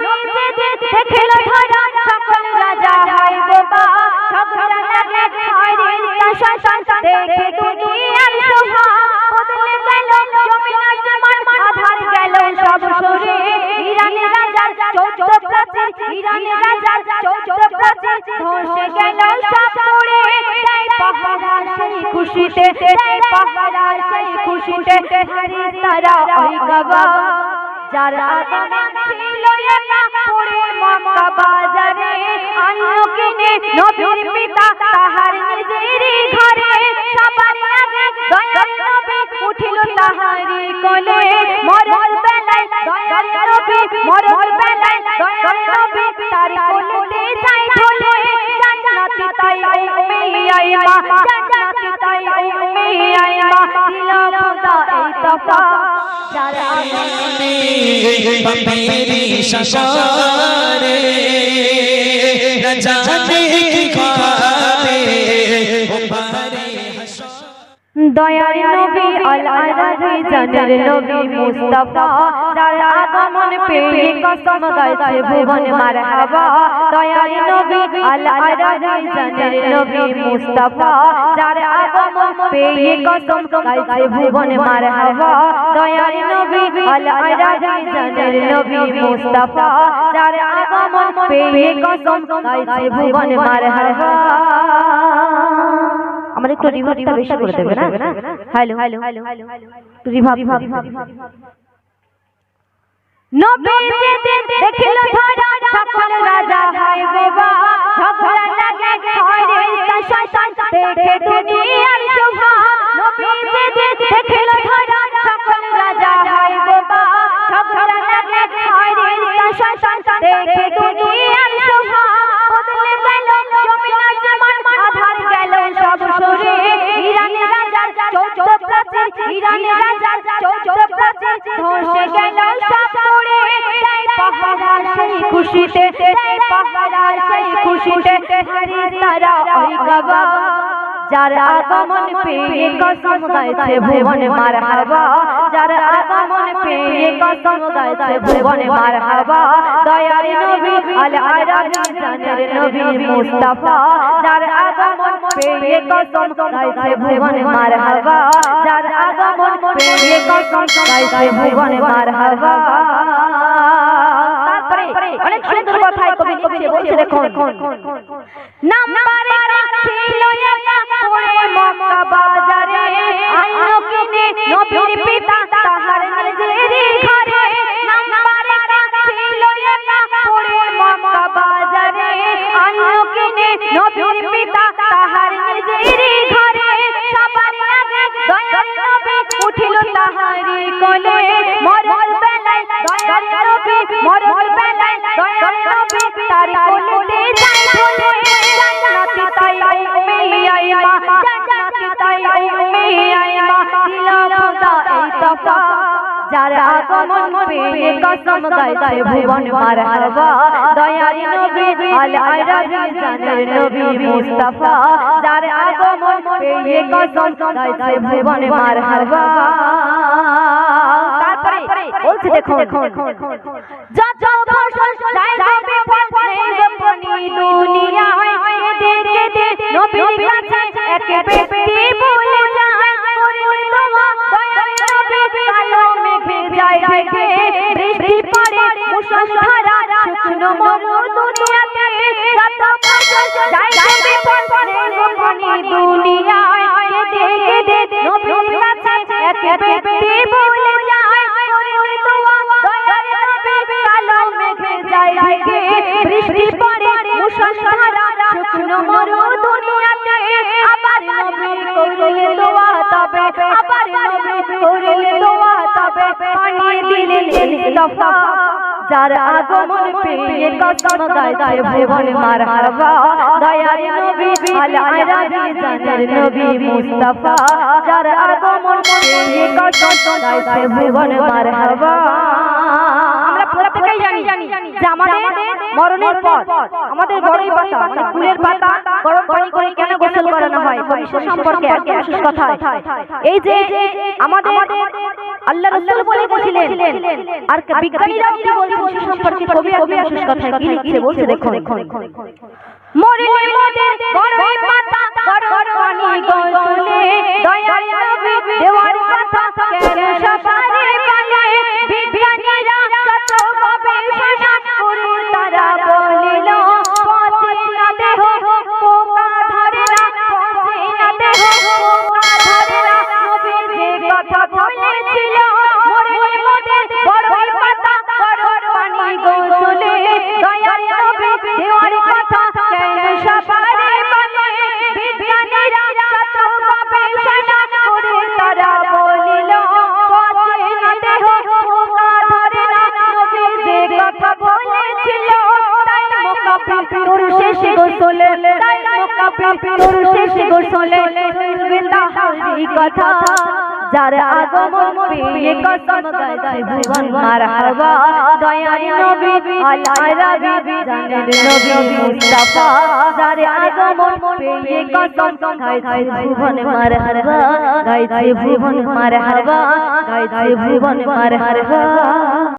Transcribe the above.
নবীজি দেখিল ধরা সকল রাজা হয় বোবা ঝগড়া লাগে ফেরেশতা শয়তান দেখে দুনিয়ার শোভা বদলে গেল জমিন আসমান আধার গেল সব সরে ইরানি রাজার চৌদ্দ প্রাচীর ইরানি রাজার চৌদ্দ প্রাচীর ধসে গেল সব পড়ে দেয় পাহারা সেই খুশিতে দেয় পাহারা সেই খুশিতে ফেরেশতারা ওই গবা যারা ছিল একা পড়ে মক্কা বাজারে আনলো কিনে নবীর পিতা তাহার নিজেরই ঘরে। সবার বেলায় দয়াল নবী, মরণ বেলায় দয়ার আইমা জান্নাতি তাই উম্মি আইমা দিল খোদা এই তফা। যার আমি পাপেরি শাসারে না জানে কি খাবে দয়ার আল আরাফি জানের নবী মুস্তাফা যার আগমন পেয়ে কসম গাইছে ভুবন মারহাবা দয়ার নবী আল আরাফি জানের নবী মুস্তাফা যার আগমন পেয়ে কসম গাইছে ভুবন মারহাবা দয়ার নবী আল আরাফি জানের নবী মুস্তাফা যার আগমন পেয়ে কসম গাইছে ভুবন মারহাবা আমার একটু রিভাবটা বেশি করে দেবে না হ্যালো হ্যালো হ্যালো রিভাব রিভাব দেখিল ধরা প্রাচীর ইরানি রাজার প্রাচীর ধসে গেল সব পড়ে দেয় পাহারা সেই খুশিতে দেয় পাহারা সেই খুশিতে ফেরেশতারা ওই গবা যার আগমন পেয়ে কসম গাইছে ভুবন মারহাবা। যার আগমন পেয়ে কসম গাইছে ভুবন মারহাবা। দয়ার নবী আল আরাফি জানের নবী মুস্তাফা। যার পেয়ে কসম গাইছে ভুবন মারহাবা যার আগমন পেয়ে কসম গাইছে ভুবন মারহাবা তারপরে অনেক সুন্দর কথাই কবি লিখছে বলছে দেখুন নাম্বারে ছিল একা পড়ে মক্কা বাজারে আনলো কিনে যার আগমন পেয়ে কসম ভুবন দয়ার নবী জানের নবী মুস্তাফা। যার আগমন পেয়ে কসম ভুবন দেখুন, যত দুনিয়াতে যত ফসল যায় যাবে দুনিয়ায়, কেঁদে কেঁদে নবীর কাছে এক ব্যক্তি বলে যায় করলে তোমা দয়ার নবী কালো মেঘে যায় ঢেকে বৃষ্টি পড়ে মুষলধারা শুকনো মরু দুনিয়াতে আবার নবী করলে দোয়া তবে, আবার নবী করলে দোয়া তবে পানি দিলেন দফা যার আগমন পেয়ে কসম দায় ভুবন মারহাবা। দয়ার নবী আল আরাফি জানের নবী মুস্তাফা। যার আগমন পেয়ে কসম দায় ভুবন মারহাবা। প্রত্যেকেই জানি যে আমাদের মরণের পর আমাদের পাতা মানে ফুলের পাতা গরম করে কেন গোসল করানো হয়? ভবিষ্যৎ সম্পর্কে কথা এই যে আমাদের আল্লাহ রাসূল বলে গেছিলেন আর বিজ্ঞানীরাও কি সে সম্পর্কে কবি কথা কি বলছে শেষ গোসলে বিন্দা হারি কথা যার গাছে ভুবন মারহাবা দয়াল গাছে ভুবন মারহাবা মারহাবা